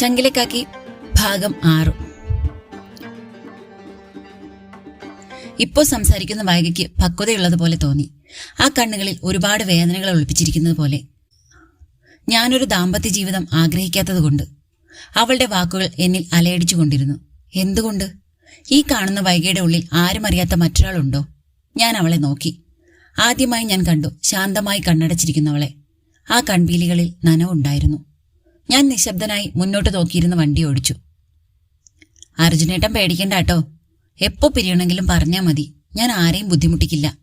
ചങ്കിലക്കാക്കി ഭാഗം ആറു. ഇപ്പോൾ സംസാരിക്കുന്ന വായികയ്ക്ക് പക്വതയുള്ളതുപോലെ തോന്നി. ആ കണ്ണുകളിൽ ഒരുപാട് വേദനകൾ ഒളിപ്പിച്ചിരിക്കുന്നത് പോലെ. ഞാനൊരു ദാമ്പത്യ ജീവിതം ആഗ്രഹിക്കാത്തതുകൊണ്ട് അവളുടെ വാക്കുകൾ എന്നിൽ അലയടിച്ചുകൊണ്ടിരുന്നു എന്തുകൊണ്ട്? ഈ കാണുന്ന വൈകയുടെ ഉള്ളിൽ ആരും അറിയാത്ത മറ്റൊരാളുണ്ടോ? ഞാൻ അവളെ നോക്കി. ആദ്യമായി ഞാൻ കണ്ടു ശാന്തമായി കണ്ണടച്ചിരിക്കുന്നവളെ. ആ കൺപീലികളിൽ നനവുണ്ടായിരുന്നു. ഞാൻ നിശബ്ദനായി മുന്നോട്ട് നോക്കിയിരുന്ന വണ്ടി ഓടിച്ചു. അർജുനേട്ടൻ പേടിക്കണ്ട കേട്ടോ എപ്പോ പിരിയണമെങ്കിലും പറഞ്ഞാൽ മതി. ഞാൻ ആരെയും ബുദ്ധിമുട്ടിക്കില്ല.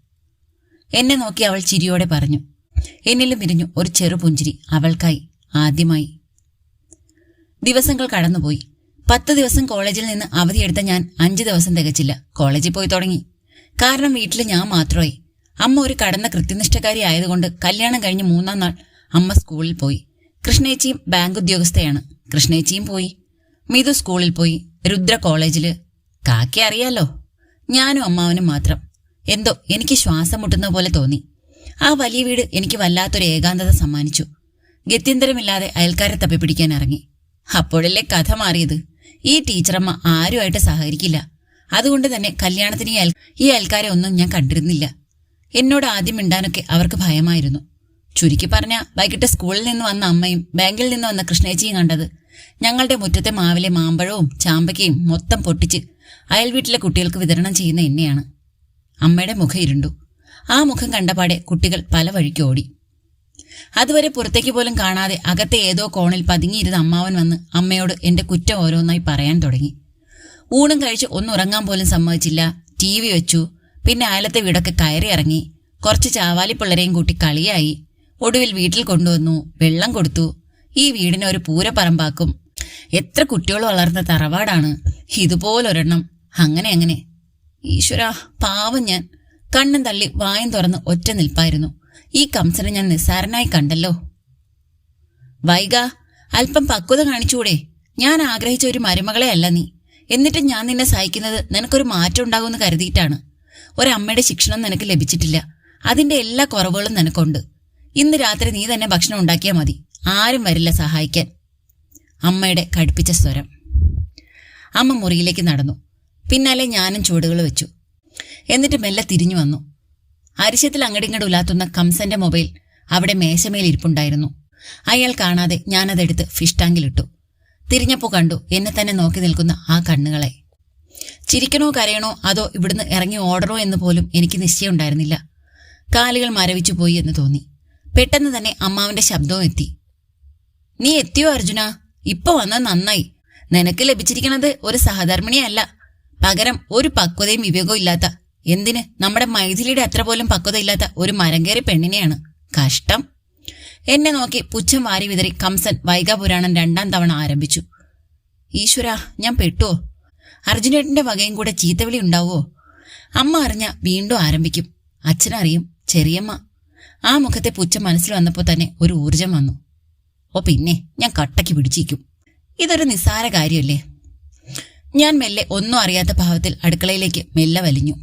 എന്നെ നോക്കി അവൾ ചിരിയോടെ പറഞ്ഞു. എന്നിലും വിരിഞ്ഞു ഒരു ചെറു പുഞ്ചിരി അവൾക്കായി ആദ്യമായി. ദിവസങ്ങൾ കടന്നുപോയി. പത്ത് ദിവസം കോളേജിൽ നിന്ന് അവധിയെടുത്ത ഞാൻ അഞ്ച് ദിവസം തികച്ചില്ല. കോളേജിൽ പോയി തുടങ്ങി. കാരണം വീട്ടിൽ ഞാൻ മാത്രമായി. അമ്മ ഒരു കടന്ന കൃത്യനിഷ്ഠക്കാരി ആയതുകൊണ്ട് കല്യാണം കഴിഞ്ഞ് മൂന്നാം നാൾ അമ്മ സ്കൂളിൽ പോയി. കൃഷ്ണേച്ചിയും ബാങ്ക് ഉദ്യോഗസ്ഥയാണ്. കൃഷ്ണേച്ചിയും പോയി. മിതു സ്കൂളിൽ പോയി. രുദ്ര കോളേജിൽ. കാക്കി അറിയാലോ? ഞാനും അമ്മാവനും മാത്രം. എന്തോ എനിക്ക് ശ്വാസം മുട്ടുന്ന പോലെ തോന്നി. ആ വലിയ വീട് എനിക്ക് വല്ലാത്തൊരു ഏകാന്തത സമ്മാനിച്ചു. ഗത്യന്തരമില്ലാതെ അയൽക്കാരെ തപ്പിപ്പിടിക്കാൻ ഇറങ്ങി. അപ്പോഴല്ലേ കഥ മാറിയത്. ഈ ടീച്ചറമ്മ ആരുമായിട്ട് സഹകരിക്കില്ല. അതുകൊണ്ട് തന്നെ കല്യാണത്തിന് ഈ അയൽ ഈ അയൽക്കാരെ ഒന്നും ഞാൻ കണ്ടിരുന്നില്ല. എന്നോട് ആദ്യം മിണ്ടാനൊക്കെ അവർക്ക് ഭയമായിരുന്നു. ചുരുക്കി പറഞ്ഞ വൈകിട്ട് സ്കൂളിൽ നിന്ന് വന്ന അമ്മയും ബാങ്കിൽ നിന്ന് വന്ന കൃഷ്ണേച്ചിയും കണ്ടത്. ഞങ്ങളുടെ മുറ്റത്തെ മാവിലെ മാമ്പഴവും ചാമ്പയ്ക്കയും മൊത്തം പൊട്ടിച്ച് അയൽ വീട്ടിലെ കുട്ടികൾക്ക് വിതരണം ചെയ്യുന്ന എന്നെയാണ് അമ്മയുടെ മുഖം ഇരുണ്ടു. ആ മുഖം കണ്ടപാടെ കുട്ടികൾ പല വഴിക്ക് ഓടി. അതുവരെ പുറത്തേക്ക് പോലും കാണാതെ അകത്തെ ഏതോ കോണിൽ പതുങ്ങിയിരുന്ന അമ്മാവൻ വന്ന് അമ്മയോട് എന്റെ കുറ്റം ഓരോന്നായി പറയാൻ തുടങ്ങി. ഊണും കഴിച്ച് ഒന്നുറങ്ങാൻ പോലും സമ്മതിച്ചില്ല. ടി വി വെച്ചു. പിന്നെ അയലത്തെ വീടൊക്കെ കയറി ഇറങ്ങി. കുറച്ച് ചാവാലി പിള്ളരെയും കൂട്ടി കളിയായി. ഒടുവിൽ വീട്ടിൽ കൊണ്ടുവന്നു. വെള്ളം കൊടുത്തു. ഈ വീടിനെ ഒരു പൂരപ്പറമ്പാക്കും. എത്ര കുട്ടികൾ വളർന്ന തറവാടാണ്. ഇതുപോലൊരെണ്ണം. അങ്ങനെ അങ്ങനെ. ഈശ്വര പാവം ഞാൻ. കണ്ണും തള്ളി വായം തുറന്ന് ഒറ്റ നിൽപ്പായിരുന്നു. ഈ കംസനെ ഞാൻ നിസ്സാരനായി കണ്ടല്ലോ. വൈഗ അല്പം പക്വത കാണിച്ചൂടെ ഞാൻ ആഗ്രഹിച്ച ഒരു മരുമകളെ അല്ല നീ. എന്നിട്ട് ഞാൻ നിന്നെ സഹിക്കുന്നത് നിനക്കൊരു മാറ്റം ഉണ്ടാകുമെന്ന് കരുതിയിട്ടാണ്. ഒരമ്മയുടെ ശിക്ഷണം നിനക്ക് ലഭിച്ചിട്ടില്ല. അതിന്റെ എല്ലാ കുറവുകളും നിനക്കുണ്ട്. ഇന്ന് രാത്രി നീ തന്നെ ഭക്ഷണം ഉണ്ടാക്കിയാൽ മതി. ആരും വരില്ല സഹായിക്കാൻ. അമ്മയുടെ കടുപ്പിച്ച സ്വരം. അമ്മ മുറിയിലേക്ക് നടന്നു. പിന്നാലെ ഞാനും ചുവടുകൾ വെച്ചു. എന്നിട്ട് മെല്ലെ തിരിഞ്ഞു വന്നു. അരിശത്തിൽ അങ്ങടിങ്ങട് ഉലാത്തുന്ന കംസന്റെ മൊബൈൽ അവിടെ മേശമേൽ ഇരിപ്പുണ്ടായിരുന്നു. അയാൾ കാണാതെ ഞാനതെടുത്ത് ഫിഷ് ടാങ്കിലിട്ടു തിരിഞ്ഞപ്പോ കണ്ടു എന്നെ തന്നെ നോക്കി നിൽക്കുന്ന ആ കണ്ണുകളെ. ചിരിക്കണോ കരയണോ അതോ ഇവിടുന്ന് ഇറങ്ങി ഓടണോ എന്ന് പോലും എനിക്ക് നിശ്ചയമുണ്ടായിരുന്നില്ല. കാലുകൾ മരവിച്ചു പോയി എന്ന് തോന്നി. പെട്ടെന്ന് തന്നെ അമ്മാവന്റെ ശബ്ദവും എത്തി. നീ എത്തിയോ അർജുന? ഇപ്പൊ വന്ന നന്നായി. നിനക്ക് ലഭിച്ചിരിക്കുന്നത് ഒരു സഹധർമ്മിണിയല്ല. പകരം ഒരു പക്വതയും വിവേകവും ഇല്ലാത്ത. എന്തിന്? നമ്മുടെ മൈഥിലിയുടെ അത്ര പോലും പക്വതയില്ലാത്ത ഒരു മരങ്കേറി പെണ്ണിനെയാണ്. കഷ്ടം. എന്നെ നോക്കി പുച്ഛം വാരി വിതറി കംസൻ വൈകാപുരാണം രണ്ടാം തവണ ആരംഭിച്ചു. ഈശ്വര ഞാൻ പെട്ടുവോ? അർജുനേട്ടന്റെ വകയും കൂടെ ചീത്തവിളി ഉണ്ടാവുമോ അമ്മ അറിഞ്ഞ വീണ്ടും ആരംഭിക്കും. അച്ഛനറിയും ചെറിയമ്മ ആ മുഖത്തെ പുച്ഛം മനസ്സിൽ വന്നപ്പോൾ തന്നെ ഒരു ഊർജം വന്നു. ഓ പിന്നെ ഞാൻ കട്ടയ്ക്ക് പിടിച്ചിരിക്കും. ഇതൊരു നിസ്സാര കാര്യമല്ലേ? ഞാൻ മെല്ലെ ഒന്നും അറിയാത്ത ഭാവത്തിൽ അടുക്കളയിലേക്ക് മെല്ലെ വലിഞ്ഞു.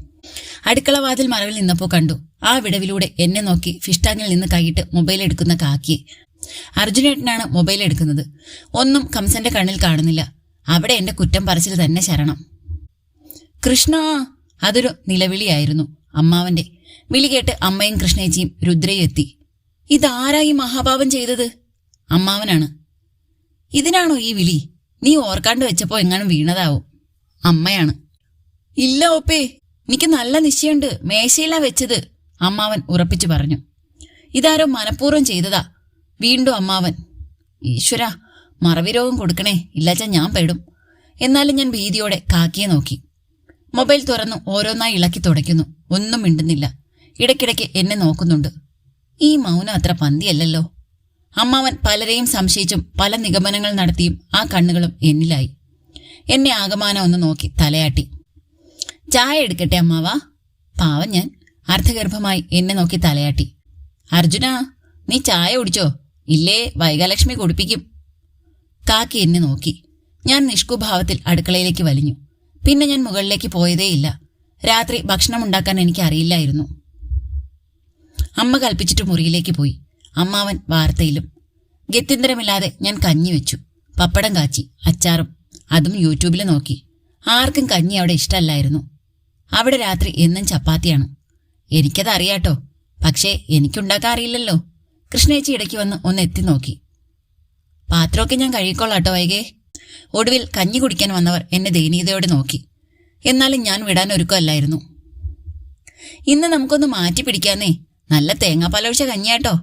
അടുക്കള വാതിൽ മറവിൽ നിന്നപ്പോൾ കണ്ടു. ആ വിടവിലൂടെ എന്നെ നോക്കി ഫിഷ്ടാങ്ങിൽ നിന്ന് കൈയിട്ട് മൊബൈൽ എടുക്കുന്ന കാക്കിയെ. അർജുനേട്ടനാണ് മൊബൈൽ എടുക്കുന്നത്. ഒന്നും കംസന്റെ കണ്ണിൽ കാണുന്നില്ല. അവിടെ എന്റെ കുറ്റം പറച്ചിൽ തന്നെ ശരണം. കൃഷ്ണ അതൊരു നിലവിളിയായിരുന്നു. അമ്മാവന്റെ വിളി കേട്ട് അമ്മയും കൃഷ്ണേച്ചിയും രുദ്രയും എത്തി. ഇതാരായി മഹാപാപം ചെയ്തത്? അമ്മാവനാണ്. ഇതിനാണോ ഈ വിളി? നീ ഓർക്കാണ്ട് വെച്ചപ്പോ എങ്ങാനും വീണതാവും? അമ്മയാണ്. ഇല്ല ഓപ്പേ. എനിക്ക് നല്ല നിശ്ചയമുണ്ട്. മേശയിലാ വെച്ചത് അമ്മാവൻ ഉറപ്പിച്ചു പറഞ്ഞു. ഇതാരോ മനഃപൂർവം ചെയ്തതാ. വീണ്ടും അമ്മാവൻ? ഈശ്വര മറവിരോഗം കൊടുക്കണേ. ഇല്ലാച്ച ഞാൻ പെടും. എന്നാലും ഞാൻ ഭീതിയോടെ കാക്കിയെ നോക്കി. മൊബൈൽ തുറന്നു ഓരോന്നായി ഇളക്കി തുടയ്ക്കുന്നു. ഒന്നും മിണ്ടുന്നില്ല. ഇടയ്ക്കിടയ്ക്ക് എന്നെ നോക്കുന്നുണ്ട്. ഈ മൗനം അത്ര പന്തിയല്ലല്ലോ. അമ്മാവൻ പലരെയും സംശയിച്ചും പല നിഗമനങ്ങൾ നടത്തിയും ആ കണ്ണുകളും എന്നിലായി. എന്നെ ആകമാനം ഒന്ന് നോക്കി തലയാട്ടി. ചായ എടുക്കട്ടെ അമ്മാവാ? പാവം ഞാൻ. അർദ്ധഗർഭമായി എന്നെ നോക്കി തലയാട്ടി. അർജുന നീ ചായ കുടിച്ചോ? ഇല്ലേ വൈകാലക്ഷ്മി കുടിപ്പിക്കും. കാക്കി എന്നെ നോക്കി. ഞാൻ നിഷ്കുഭാവത്തിൽ അടുക്കളയിലേക്ക് വലിഞ്ഞു. പിന്നെ ഞാൻ മുകളിലേക്ക് പോയതേയില്ല. രാത്രി ഭക്ഷണം ഉണ്ടാക്കാൻ എനിക്ക് അറിയില്ലായിരുന്നു അമ്മ കൽപ്പിച്ചിട്ട് മുറിയിലേക്ക് പോയി. അമ്മാവൻ വാർത്തയിലും ഗത്യന്തരമില്ലാതെ ഞാൻ കഞ്ഞി വെച്ചു. പപ്പടം കാച്ചി അച്ചാറും അതും യൂട്യൂബിൽ നോക്കി. ആർക്കും കഞ്ഞി അവിടെ ഇഷ്ടമല്ലായിരുന്നു. അവിടെ രാത്രി എന്നും ചപ്പാത്തിയാണ്. എനിക്കത് അറിയാട്ടോ. പക്ഷേ എനിക്കുണ്ടാക്കാൻ അറിയില്ലല്ലോ. കൃഷ്ണേച്ചി ഇടയ്ക്ക് വന്ന് ഒന്ന് എത്തി നോക്കി. പാത്രമൊക്കെ ഞാൻ കഴുകിക്കൊള്ളാട്ടോ വൈകേ. ഒടുവിൽ കഞ്ഞി കുടിക്കാൻ വന്നവർ എന്നെ ദയനീയതയോടെ നോക്കി. എന്നാലും ഞാൻ വിടാൻ ഒരുക്കമല്ലായിരുന്നു. ഇന്ന് നമുക്കൊന്ന് മാറ്റി പിടിക്കാന്നേ. നല്ല തേങ്ങാപ്പാലൊഴിച്ച കഞ്ഞിയാട്ടോ.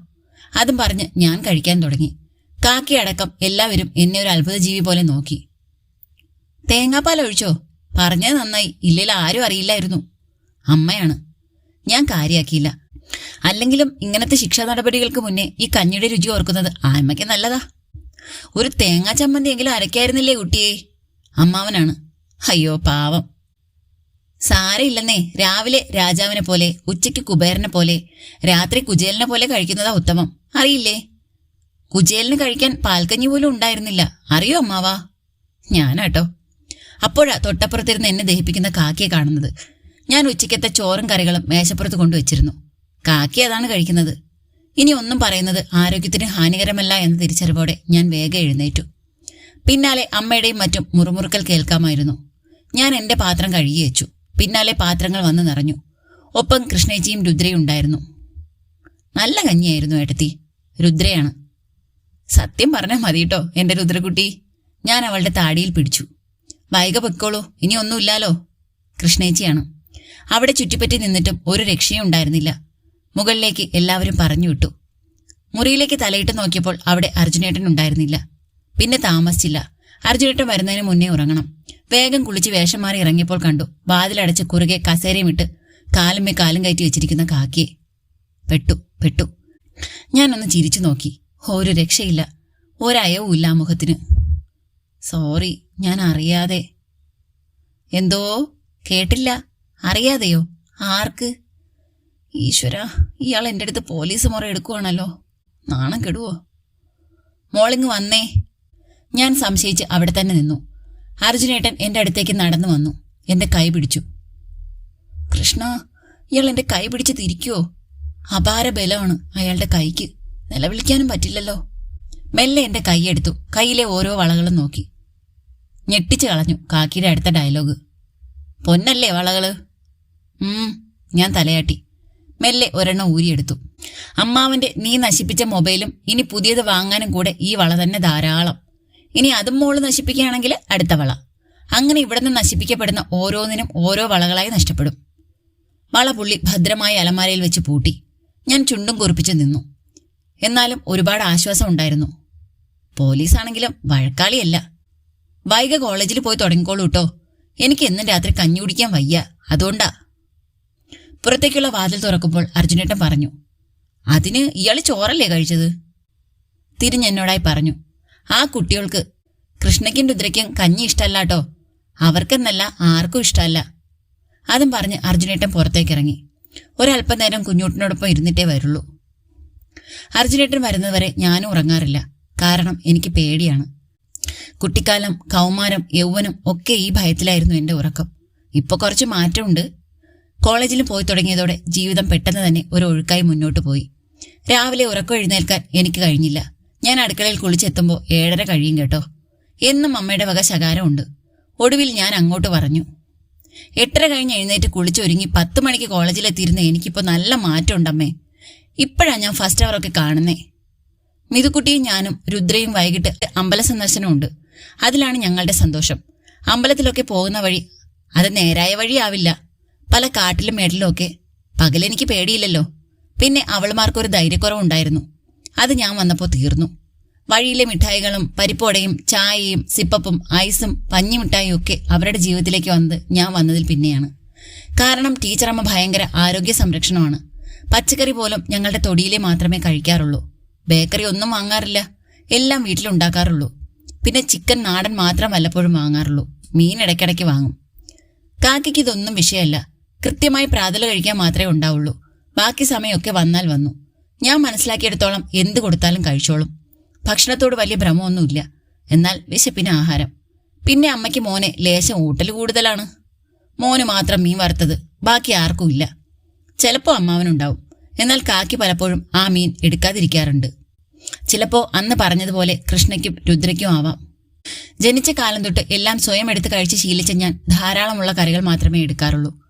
അതും പറഞ്ഞ് ഞാൻ കഴിക്കാൻ തുടങ്ങി. കാക്കി അടക്കം എല്ലാവരും എന്നെ ഒരു അത്ഭുത ജീവി പോലെ നോക്കി. തേങ്ങാപ്പാലൊഴിച്ചോ പറഞ്ഞത് നന്നായി. ഇല്ലെങ്കിൽ ആരും അറിയില്ലായിരുന്നു. അമ്മയാണ്. ഞാൻ കാര്യാക്കിയില്ല. അല്ലെങ്കിലും ഇങ്ങനത്തെ ശിക്ഷാ നടപടികൾക്ക് മുന്നേ ഈ കഞ്ഞിയുടെ രുചി ഓർക്കുന്നത് ആമ്മയ്ക്ക് നല്ലതാ. ഒരു തേങ്ങാ ചമ്മന്തി എങ്കിലും അരയ്ക്കായിരുന്നില്ലേ കുട്ടിയെ? അമ്മാവനാണ്. അയ്യോ പാവം. സാരയില്ലെന്നേ. രാവിലെ രാജാവിനെ പോലെ ഉച്ചയ്ക്ക് കുബേരനെ പോലെ രാത്രി കുചേലിനെ പോലെ കഴിക്കുന്നതാ ഉത്തമം. അറിയില്ലേ? കുചേലിന് കഴിക്കാൻ പാൽക്കഞ്ഞി പോലും ഉണ്ടായിരുന്നില്ല. അറിയോ അമ്മാവാ? ഞാനാട്ടോ. അപ്പോഴാ തൊട്ടപ്പുറത്തിരുന്ന് എന്നെ ദഹിപ്പിക്കുന്ന കാക്കിയെ കാണുന്നത്. ഞാൻ ഉച്ചയ്ക്കത്തെ ചോറും കറികളും മേശപ്പുറത്ത് കൊണ്ടുവച്ചിരുന്നു. കാക്കി അതാണ് കഴിക്കുന്നത്. ഇനി ഒന്നും പറയുന്നത് ആരോഗ്യത്തിന് ഹാനികരമല്ല എന്ന തിരിച്ചറിവോടെ ഞാൻ വേഗം എഴുന്നേറ്റു. പിന്നാലെ അമ്മയുടെയും മറ്റും മുറുമുറുക്കൽ കേൾക്കാമായിരുന്നു. ഞാൻ എന്റെ പാത്രം കഴുകി വെച്ചു. പിന്നാലെ പാത്രങ്ങൾ വന്നു നിറഞ്ഞു. ഒപ്പം കൃഷ്ണേച്ചിയും രുദ്രയും ഉണ്ടായിരുന്നു. നല്ല കഞ്ഞിയായിരുന്നു ഏട്ടത്തി. രുദ്രയാണ്. സത്യം പറഞ്ഞാൽ മതി കേട്ടോ എന്റെ രുദ്രകുട്ടി ഞാൻ അവളുടെ താടിയിൽ പിടിച്ചു. വൈക പൊയ്ക്കോളൂ ഇനി ഒന്നുമില്ലാലോ കൃഷ്ണേച്ചിയാണ് അവിടെ ചുറ്റിപ്പറ്റി നിന്നിട്ടും ഒരു രക്ഷയും ഉണ്ടായിരുന്നില്ല. മുകളിലേക്ക് എല്ലാവരും പറഞ്ഞു വിട്ടു. മുറിയിലേക്ക് തലയിട്ട് നോക്കിയപ്പോൾ അവിടെ അർജുനേട്ടൻ ഉണ്ടായിരുന്നില്ല. പിന്നെ താമസിച്ചില്ല. അർജുനേട്ടൻ വരുന്നതിന് മുന്നേ ഉറങ്ങണം. വേഗം കുളിച്ച് വേഷം മാറി ഇറങ്ങിയപ്പോൾ കണ്ടു. വാതിലടച്ച് കുറുകെ കസേരയും ഇട്ട് കാലുമേ കാലും കയറ്റി വെച്ചിരിക്കുന്ന കാക്കിയെ. പെട്ടു പെട്ടു. ഞാനൊന്ന് ചിരിച്ചു നോക്കി. ഒരു രക്ഷയില്ല. ഒരയവും ഇല്ല മുഖത്തിന്. സോറി ഞാൻ അറിയാതെ. എന്തോ? കേട്ടില്ല. അറിയാതെയോ? ആർക്ക്? ഈശ്വര ഇയാൾ എന്റെ അടുത്ത് പോലീസ് മുറ എടുക്കുവാണല്ലോ. നാണം കെടുവോ? മോളിങ് വന്നേ. ഞാൻ സംശയിച്ച് അവിടെ തന്നെ നിന്നു. അർജുനേട്ടൻ എന്റെ അടുത്തേക്ക് നടന്നു വന്നു. എന്റെ കൈ പിടിച്ചു. കൃഷ്ണ ഇയാൾ എന്റെ കൈ പിടിച്ച് തിരിക്കുവോ? അപാര ബലമാണ് അയാളുടെ കൈക്ക്. നിലവിളിക്കാനും പറ്റില്ലല്ലോ. മെല്ലെ എന്റെ കൈയെടുത്തു കയ്യിലെ ഓരോ വളകളും നോക്കി. ഞെട്ടിച്ചു കളഞ്ഞു കാക്കിയുടെ അടുത്ത ഡയലോഗ്. പൊന്നല്ലേ വളകൾ? ഞാൻ തലയാട്ടി. മെല്ലെ ഒരെണ്ണം ഊരിയെടുത്തു. അമ്മാവന്റെ നീ നശിപ്പിച്ച മൊബൈലും ഇനി പുതിയത് വാങ്ങാനും കൂടെ ഈ വള തന്നെ ധാരാളം. ഇനി അതും മോൾ നശിപ്പിക്കുകയാണെങ്കിൽ അടുത്ത വള. അങ്ങനെ ഇവിടെ നിന്ന് നശിപ്പിക്കപ്പെടുന്ന ഓരോന്നിനും ഓരോ വളകളായി നഷ്ടപ്പെടും. വളപുള്ളി ഭദ്രമായി അലമാരയിൽ വെച്ച് പൂട്ടി. ഞാൻ ചുണ്ടും കുറിപ്പിച്ച് നിന്നു. എന്നാലും ഒരുപാട് ആശ്വാസം ഉണ്ടായിരുന്നു. പോലീസാണെങ്കിലും വഴക്കാളിയല്ല. വൈക കോളേജിൽ പോയി തുടങ്ങിക്കോളൂ കേട്ടോ എനിക്ക് എന്നും രാത്രി കഞ്ഞി കുടിക്കാൻ വയ്യ. അതുകൊണ്ടാ. പുറത്തേക്കുള്ള വാതിൽ തുറക്കുമ്പോൾ അർജുനേട്ടൻ പറഞ്ഞു അതിന് ഇയാൾ ചോറല്ലേ കഴിച്ചത്? തിരിഞ്ഞെന്നോടായി പറഞ്ഞു ആ കുട്ടികൾക്ക് കൃഷ്ണയ്ക്കും രുദ്രയ്ക്കും കഞ്ഞി ഇഷ്ടമല്ല കേട്ടോ അവർക്കെന്നല്ല ആർക്കും ഇഷ്ടമല്ല. അതും പറഞ്ഞ് അർജുനേട്ടൻ പുറത്തേക്ക് പുറത്തേക്കിറങ്ങി. ഒരല്പനേരം കുഞ്ഞൂട്ടിനോടൊപ്പം ഇരുന്നിട്ടേ വരുള്ളൂ. അർജുനേട്ടൻ വരുന്നതുവരെ ഞാനും ഉറങ്ങാറില്ല. കാരണം എനിക്ക് പേടിയാണ്. കുട്ടിക്കാലം കൗമാരം യൗവനം ഒക്കെ ഈ ഭയത്തിലായിരുന്നു എന്റെ ഉറക്കം. ഇപ്പൊ കുറച്ച് മാറ്റമുണ്ട്. കോളേജിൽ പോയി തുടങ്ങിയതോടെ ജീവിതം പെട്ടെന്ന് തന്നെ ഒരു ഒഴുക്കായി മുന്നോട്ട് പോയി. രാവിലെ ഉറക്കം എഴുന്നേൽക്കാൻ എനിക്ക് കഴിഞ്ഞില്ല. ഞാൻ അടുക്കളയിൽ കുളിച്ചെത്തുമ്പോൾ ഏഴര കഴിയും കേട്ടോ. എന്നും അമ്മയുടെ വക ശകാരമുണ്ട്. ഒടുവിൽ ഞാൻ അങ്ങോട്ട് പറഞ്ഞു എട്ടര കഴിഞ്ഞ് എഴുന്നേറ്റ് കുളിച്ചൊരുങ്ങി പത്ത് മണിക്ക് കോളേജിലെത്തിയിരുന്ന എനിക്കിപ്പോൾ നല്ല മാറ്റമുണ്ടമ്മേ. ഇപ്പോഴാ ഞാൻ ഫസ്റ്റ് അവറൊക്കെ കാണുന്നേ. മിതുക്കുട്ടിയും ഞാനും രുദ്രയും വൈകിട്ട് അമ്പല സന്ദർശനമുണ്ട്. അതിലാണ് ഞങ്ങളുടെ സന്തോഷം. അമ്പലത്തിലൊക്കെ പോകുന്ന വഴി അത് നേരായ വഴിയാവില്ല. പല കാട്ടിലും മേട്ടിലും ഒക്കെ പകലെനിക്ക് പേടിയില്ലല്ലോ. പിന്നെ അവൾമാർക്കൊരു ധൈര്യക്കുറവുണ്ടായിരുന്നു. അത് ഞാൻ വന്നപ്പോൾ തീർന്നു. വഴിയിലെ മിഠായികളും പരിപ്പോടയും ചായയും സിപ്പപ്പും ഐസും പഞ്ഞിമിഠായും ഒക്കെ അവരുടെ ജീവിതത്തിലേക്ക് വന്നത് ഞാൻ വന്നതിൽ പിന്നെയാണ്. കാരണം ടീച്ചറമ്മ ഭയങ്കര ആരോഗ്യ സംരക്ഷണമാണ്. പച്ചക്കറി പോലും ഞങ്ങളുടെ തൊടിയിലെ മാത്രമേ കഴിക്കാറുള്ളൂ. ബേക്കറി ഒന്നും വാങ്ങാറില്ല. എല്ലാം വീട്ടിലുണ്ടാക്കാറുള്ളൂ പിന്നെ ചിക്കൻ നാടൻ മാത്രം വല്ലപ്പോഴും വാങ്ങാറുള്ളൂ. മീൻ ഇടയ്ക്കിടയ്ക്ക് വാങ്ങും. കാക്കയ്ക്ക് ഇതൊന്നും വിഷയമല്ല. കൃത്യമായി പ്രാതല കഴിക്കാൻ മാത്രമേ ഉണ്ടാവുള്ളൂ. ബാക്കി സമയമൊക്കെ വന്നാൽ വന്നു. ഞാൻ മനസ്സിലാക്കിയെടുത്തോളം എന്ത് കൊടുത്താലും കഴിച്ചോളും. ഭക്ഷണത്തോട് വലിയ ഭ്രമമൊന്നുമില്ല. എന്നാൽ വിശപ്പിന് ആഹാരം. പിന്നെ അമ്മയ്ക്ക് മോനെ ലേശം ഊട്ടൽ കൂടുതലാണ്. മോന് മാത്രം മീൻ വറുത്തത് ബാക്കി ആർക്കും ഇല്ല. ചിലപ്പോൾ അമ്മാവനുണ്ടാവും. എന്നാൽ കാക്കി പലപ്പോഴും ആ മീൻ എടുക്കാതിരിക്കാറുണ്ട്. ചിലപ്പോൾ അന്ന് പറഞ്ഞതുപോലെ കൃഷ്ണയ്ക്കും രുദ്രയ്ക്കും ആവാം. ജനിച്ച കാലം തൊട്ട് എല്ലാം സ്വയം എടുത്ത് കഴിച്ച് ശീലിച്ച ഞാൻ ധാരാളമുള്ള കറികൾ മാത്രമേ എടുക്കാറുള്ളൂ.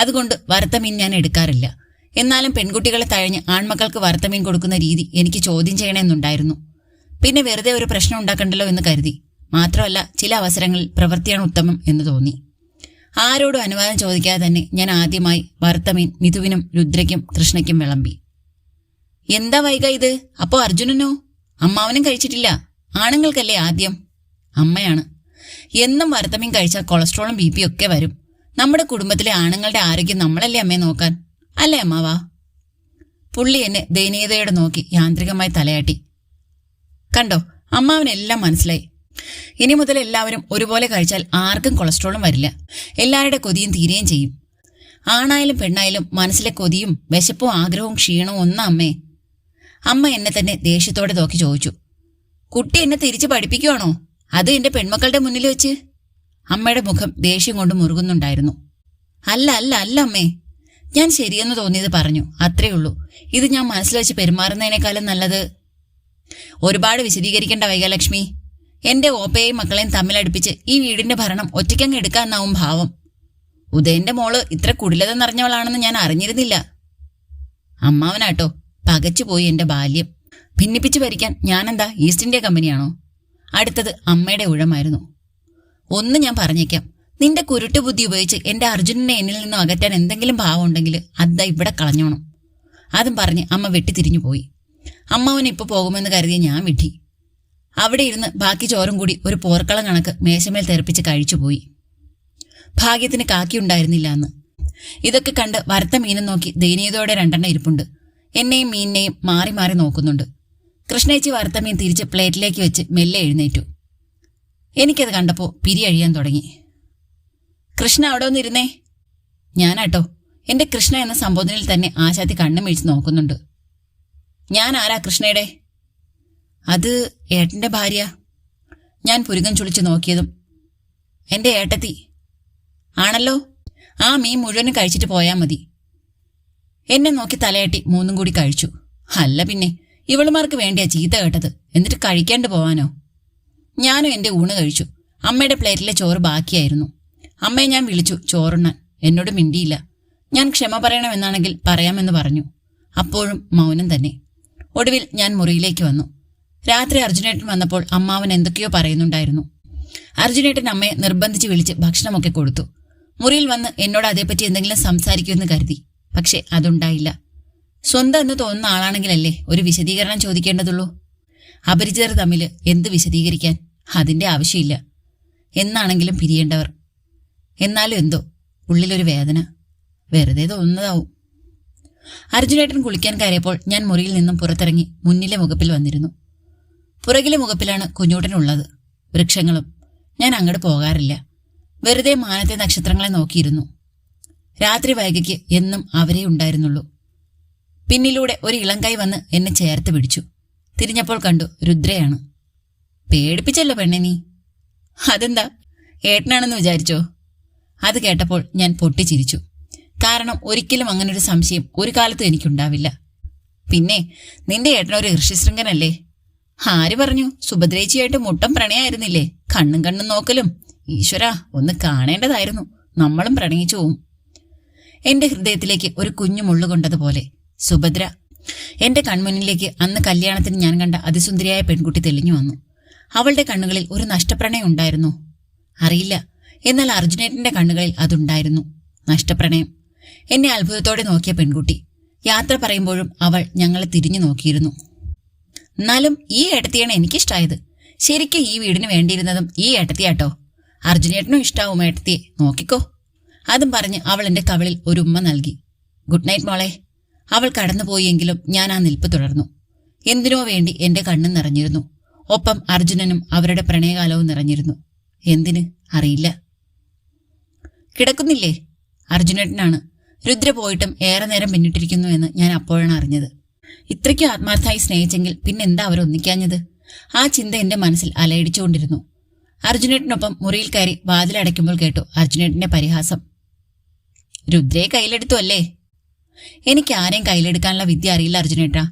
അതുകൊണ്ട് വറുത്ത മീൻ ഞാൻ എടുക്കാറില്ല. എന്നാലും പെൺകുട്ടികളെ തഴഞ്ഞ് ആൺമക്കൾക്ക് വർത്തമീൻ കൊടുക്കുന്ന രീതി എനിക്ക് ചോദ്യം ചെയ്യണമെന്നുണ്ടായിരുന്നു. പിന്നെ വെറുതെ ഒരു പ്രശ്നം ഉണ്ടാക്കണ്ടല്ലോ എന്ന് കരുതി. മാത്രമല്ല ചില അവസരങ്ങളിൽ പ്രവൃത്തിയാണ് ഉത്തമം എന്ന് തോന്നി. ആരോടും അനുവാദം ചോദിക്കാതെ തന്നെ ഞാൻ ആദ്യമായി വർത്തമീൻ മീൻ മിഥുവിനും രുദ്രയ്ക്കും കൃഷ്ണയ്ക്കും വിളമ്പി. എന്താ വൈക ഇത്? അപ്പോ അർജുനനോ? അമ്മാവനും കഴിച്ചിട്ടില്ല. ആണുങ്ങൾക്കല്ലേ ആദ്യം? അമ്മയാണ്. എന്നും വറുത്തമീൻ കഴിച്ചാൽ കൊളസ്ട്രോളും ബി ഒക്കെ വരും. നമ്മുടെ കുടുംബത്തിലെ ആണുങ്ങളുടെ ആരോഗ്യം നമ്മളല്ലേ അമ്മയെ നോക്കാൻ? അല്ലേ അമ്മാവാ? പുള്ളി എന്നെ ദയനീയതയോടെ നോക്കി യാന്ത്രികമായി തലയാട്ടി. കണ്ടോ അമ്മാവനെല്ലാം മനസ്സിലായി. ഇനി മുതൽ എല്ലാവരും ഒരുപോലെ കഴിച്ചാൽ ആർക്കും കൊളസ്ട്രോളും വരില്ല. എല്ലാവരുടെ കൊതിയും തീരുകയും ചെയ്യും. ആണായാലും പെണ്ണായാലും മനസ്സിലെ കൊതിയും വിശപ്പും ആഗ്രഹവും ക്ഷീണവും ഒന്നാ അമ്മേ. അമ്മ എന്നെ തന്നെ ദേഷ്യത്തോടെ നോക്കി ചോദിച്ചു. കുട്ടി എന്നെ തിരിച്ചു പഠിപ്പിക്കുവാണോ? അത് എന്റെ പെൺമക്കളുടെ മുന്നിൽ വെച്ച്? അമ്മയുടെ മുഖം ദേഷ്യം കൊണ്ട് മുറുകുന്നുണ്ടായിരുന്നു. അല്ല അല്ല അല്ല അമ്മേ. ഞാൻ ശരിയെന്ന് തോന്നിയത് പറഞ്ഞു. അത്രേ ഉള്ളൂ. ഇത് ഞാൻ മനസ്സിൽ വെച്ച് പെരുമാറുന്നതിനേക്കാളും നല്ലത്. ഒരുപാട് വിശദീകരിക്കേണ്ട വൈകലക്ഷ്മി. എന്റെ ഓപ്പയെയും മക്കളെയും തമ്മിലടുപ്പിച്ച് ഈ വീടിന്റെ ഭരണം ഒറ്റയ്ക്കങ്ങ് എടുക്കാന്നാവും ഭാവം. ഉദയന്റെ മോൾ ഇത്ര കുടിലത നിറഞ്ഞവളാണെന്ന് ഞാൻ അറിഞ്ഞിരുന്നില്ല. അമ്മാവനാട്ടോ പകച്ചുപോയി എന്റെ ബാല്യം. ഭിന്നിപ്പിച്ചു ഭരിക്കാൻ ഞാനെന്താ ഈസ്റ്റ് ഇന്ത്യ കമ്പനിയാണോ? അടുത്തത് അമ്മയുടെ ഊഴമായിരുന്നു. ഒന്ന് ഞാൻ പറഞ്ഞേക്കാം. നിന്റെ കുരുട്ട് ബുദ്ധി ഉപയോഗിച്ച് എന്റെ അർജുനനെ എന്നിൽ നിന്നും അകറ്റാൻ എന്തെങ്കിലും ഭാവം ഉണ്ടെങ്കിൽ അതാ ഇവിടെ കളഞ്ഞോണം. അതും പറഞ്ഞ് അമ്മ വെട്ടിത്തിരിഞ്ഞു പോയി. അമ്മാവൻ ഇപ്പൊ പോകുമെന്ന് കരുതി ഞാൻ വിട്ടി. അവിടെ ഇരുന്ന് ബാക്കി ചോറും കൂടി ഒരു പോർക്കളം കണക്ക് മേശമേൽ തെറിപ്പിച്ച് കഴിച്ചുപോയി ഭാഗ്യത്തിന് കാക്കിയുണ്ടായിരുന്നില്ല അന്ന്. ഇതൊക്കെ കണ്ട് വറുത്ത മീനും നോക്കി ദയനീയതയോടെ രണ്ടെണ്ണം ഇരിപ്പുണ്ട്. എന്നെയും മീനിനെയും മാറി മാറി നോക്കുന്നുണ്ട്. കൃഷ്ണേച്ചി വറുത്ത മീൻ തിരിച്ച് പ്ലേറ്റിലേക്ക് വെച്ച് മെല്ലെ എഴുന്നേറ്റു. എനിക്കത് കണ്ടപ്പോൾ പിരി അഴിയാൻ തുടങ്ങി. കൃഷ്ണ അവിടെ വന്നിരുന്നേ? ഞാനാട്ടോ എന്റെ കൃഷ്ണ എന്ന സംബോധനയിൽ തന്നെ ആശാത്തി കണ്ണും വീഴ്ച നോക്കുന്നുണ്ട്. ഞാൻ ആരാ കൃഷ്ണയുടെ? അത് ഏട്ടന്റെ ഭാര്യ. ഞാൻ പുരുകം ചുളിച്ച് നോക്കിയതും എന്റെ ഏട്ടത്തി. ആണല്ലോ? ആ മീൻ മുഴുവനും കഴിച്ചിട്ട് പോയാൽ മതി. എന്നെ നോക്കി തലയാട്ടി മൂന്നും കൂടി കഴിച്ചു. അല്ല പിന്നെ ഇവളുമാർക്ക് വേണ്ടിയാ ചീത്ത കേട്ടത്. എന്നിട്ട് കഴിക്കാണ്ട് പോവാനോ? ഞാനും എന്റെ ഊണ് കഴിച്ചു. അമ്മയുടെ പ്ലേറ്റിലെ ചോറ് ബാക്കിയായിരുന്നു. അമ്മയെ ഞാൻ വിളിച്ചു. ചോറുണ്ണാൻ. എന്നോട് മിണ്ടിയില്ല. ഞാൻ ക്ഷമ പറയണമെന്നാണെങ്കിൽ പറയാമെന്ന് പറഞ്ഞു. അപ്പോഴും മൗനം തന്നെ. ഒടുവിൽ ഞാൻ മുറിയിലേക്ക് വന്നു. രാത്രി അർജുനേട്ടൻ വന്നപ്പോൾ അമ്മാവൻ എന്തൊക്കെയോ പറയുന്നുണ്ടായിരുന്നു. അർജുനേട്ടൻ അമ്മയെ നിർബന്ധിച്ച് വിളിച്ച് ഭക്ഷണമൊക്കെ കൊടുത്തു. മുറിയിൽ വന്ന് എന്നോട് അതേപ്പറ്റി എന്തെങ്കിലും സംസാരിക്കുമെന്ന് കരുതി. പക്ഷെ അതുണ്ടായില്ല. സ്വന്തം എന്ന് തോന്നുന്ന ആളാണെങ്കിലല്ലേ ഒരു വിശദീകരണം ചോദിക്കേണ്ടതുള്ളൂ? അപരിചിതർ തമ്മിൽ എന്ത് വിശദീകരിക്കാൻ? അതിന്റെ ആവശ്യമില്ല. എന്നാണെങ്കിലും പിരിയേണ്ടവർ. എന്നാലും എന്തോ ഉള്ളിലൊരു വേദന. വെറുതെ തോന്നുന്നതാവും. അർജുനേട്ടൻ കുളിക്കാൻ കയറിയപ്പോൾ ഞാൻ മുറിയിൽ നിന്നും പുറത്തിറങ്ങി മുന്നിലെ മുഖപ്പിൽ വന്നിരുന്നു. പുറകിലെ മുഖപ്പിലാണ് കുഞ്ഞൂട്ടനുള്ളത്. വൃക്ഷങ്ങളും. ഞാൻ അങ്ങോട്ട് പോകാറില്ല. വെറുതെ മാനത്തെ നക്ഷത്രങ്ങളെ നോക്കിയിരുന്നു. രാത്രി വൈകിക്ക് എന്നും അവരേ ഉണ്ടായിരുന്നുള്ളൂ. പിന്നിലൂടെ ഒരു ഇളങ്കൈ വന്ന് എന്നെ ചേർത്ത് പിടിച്ചു. തിരിഞ്ഞപ്പോൾ കണ്ടു രുദ്രയാണ്. പേടിപ്പിച്ചല്ലോ പെണ്ണെ നീ. അതെന്താ? ഏട്ടനാണെന്ന് വിചാരിച്ചോ? അത് കേട്ടപ്പോൾ ഞാൻ പൊട്ടിച്ചിരിച്ചു. കാരണം ഒരിക്കലും അങ്ങനൊരു സംശയം ഒരു കാലത്തും എനിക്കുണ്ടാവില്ല. പിന്നെ നിന്റെ ഏട്ടൻ ഒരു ഋഷിശൃംഗനല്ലേ ആര് പറഞ്ഞു? സുഭദ്രേച്ചിയായിട്ട് മുട്ടം പ്രണയായിരുന്നില്ലേ? കണ്ണും കണ്ണും നോക്കലും. ഈശ്വര ഒന്ന് കാണേണ്ടതായിരുന്നു. നമ്മളും പ്രണയിച്ചു പോവും. എന്റെ ഹൃദയത്തിലേക്ക് ഒരു കുഞ്ഞു മുള്ളുകൊണ്ടതുപോലെ സുഭദ്ര എന്റെ കൺമുന്നിലേക്ക് അന്ന് കല്യാണത്തിന് ഞാൻ കണ്ട അതിസുന്ദരിയായ പെൺകുട്ടി തെളിഞ്ഞു വന്നു. അവളുടെ കണ്ണുകളിൽ ഒരു നഷ്ടപ്രണയം ഉണ്ടായിരുന്നു. അറിയില്ല എന്നാൽ അർജുനേട്ടന്റെ കണ്ണുകളിൽ അതുണ്ടായിരുന്നു. നഷ്ടപ്രണയം. എന്നെ അത്ഭുതത്തോടെ നോക്കിയ പെൺകുട്ടി. യാത്ര പറയുമ്പോഴും അവൾ ഞങ്ങളെ തിരിഞ്ഞു നോക്കിയിരുന്നു. എന്നാലും ഈ ഏട്ടത്തിയാണ് എനിക്കിഷ്ടായത്. ശരിക്കും ഈ വീടിന് വേണ്ടിയിരുന്നതും ഈ ഏട്ടത്തിയാട്ടോ. അർജുനേട്ടനും ഇഷ്ടാവും ഏട്ടത്തിയെ. നോക്കിക്കോ. അതും പറഞ്ഞ് അവൾ എന്റെ കവിളിൽ ഒരു ഉമ്മ നൽകി. ഗുഡ് നൈറ്റ് മോളെ. അവൾ കടന്നുപോയെങ്കിലും ഞാൻ ആ നിൽപ്പ് തുടർന്നു. എന്തിനോ വേണ്ടി എന്റെ കണ്ണും നിറഞ്ഞിരുന്നു. ഒപ്പം അർജുനനും അവരുടെ പ്രണയകാലവും നിറഞ്ഞിരുന്നു. എന്തിന്? അറിയില്ല. കിടക്കുന്നില്ലേ? അർജുനേട്ടനാണ്. രുദ്ര പോയിട്ടും ഏറെ നേരം പിന്നിട്ടിരിക്കുന്നു എന്ന് ഞാൻ അപ്പോഴാണ് അറിഞ്ഞത്. ഇത്രയ്ക്കും ആത്മാർത്ഥമായി സ്നേഹിച്ചെങ്കിൽ പിന്നെന്താ അവരൊന്നിക്കാഞ്ഞത് ആ ചിന്ത എന്റെ മനസ്സിൽ അലയടിച്ചുകൊണ്ടിരുന്നു. അർജുനേട്ടനൊപ്പം മുറിയിൽ കയറി വാതിലടയ്ക്കുമ്പോൾ കേട്ടു അർജുനേട്ടന്റെ പരിഹാസം. രുദ്രയെ കയ്യിലെടുത്തു അല്ലേ? എനിക്ക് ആരെയും കയ്യിലെടുക്കാനുള്ള വിദ്യ അറിയില്ല അർജുനേട്ടാ.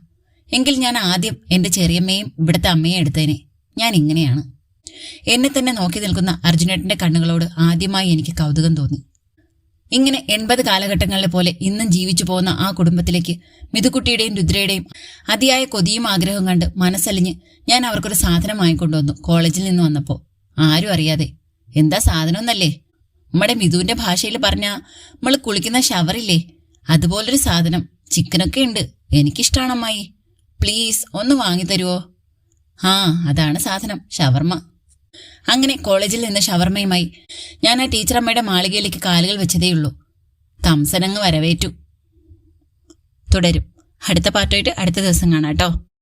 എങ്കിൽ ഞാൻ ആദ്യം എന്റെ ചെറിയമ്മയും ഇവിടുത്തെ അമ്മയും എടുത്തേനെ. ഞാൻ ഇങ്ങനെയാണ്. എന്നെ തന്നെ നോക്കി നിൽക്കുന്ന അർജുനേട്ടന്റെ കണ്ണുകളോട് ആദ്യമായി എനിക്ക് കൗതുകം തോന്നി. ഇങ്ങനെ എൺപത് കാലഘട്ടങ്ങളിലെ പോലെ ഇന്നും ജീവിച്ചു പോകുന്ന ആ കുടുംബത്തിലേക്ക് മിതുക്കുട്ടിയുടെയും രുദ്രയുടെയും അതിയായ കൊതിയും ആഗ്രഹവും കണ്ട് മനസ്സലിഞ്ഞ് ഞാൻ അവർക്കൊരു സാധനം വാങ്ങിക്കൊണ്ടുവന്നു കോളേജിൽ നിന്ന് വന്നപ്പോൾ ആരും അറിയാതെ. എന്താ സാധനം എന്നല്ലേ നമ്മുടെ മിതുവിന്റെ ഭാഷയിൽ പറഞ്ഞ നമ്മൾ കുളിക്കുന്ന ഷവറില്ലേ? അതുപോലൊരു സാധനം. ചിക്കനൊക്കെ ഉണ്ട്. എനിക്കിഷ്ടമാണ് അമ്മായി. പ്ലീസ് ഒന്ന് വാങ്ങിത്തരുവോ? ആ അതാണ് സാധനം. ഷവർമ്മ. അങ്ങനെ കോളേജിൽ നിന്ന് ഷവർമയുമായി ഞാൻ ആ ടീച്ചറമ്മയുടെ മാളികയിലേക്ക് കാലുകൾ വെച്ചതേയുള്ളൂ തംസനങ്ങ് വരവേറ്റു. തുടരും. അടുത്ത പാർട്ടായിട്ട് അടുത്ത ദിവസം കാണാം കേട്ടോ.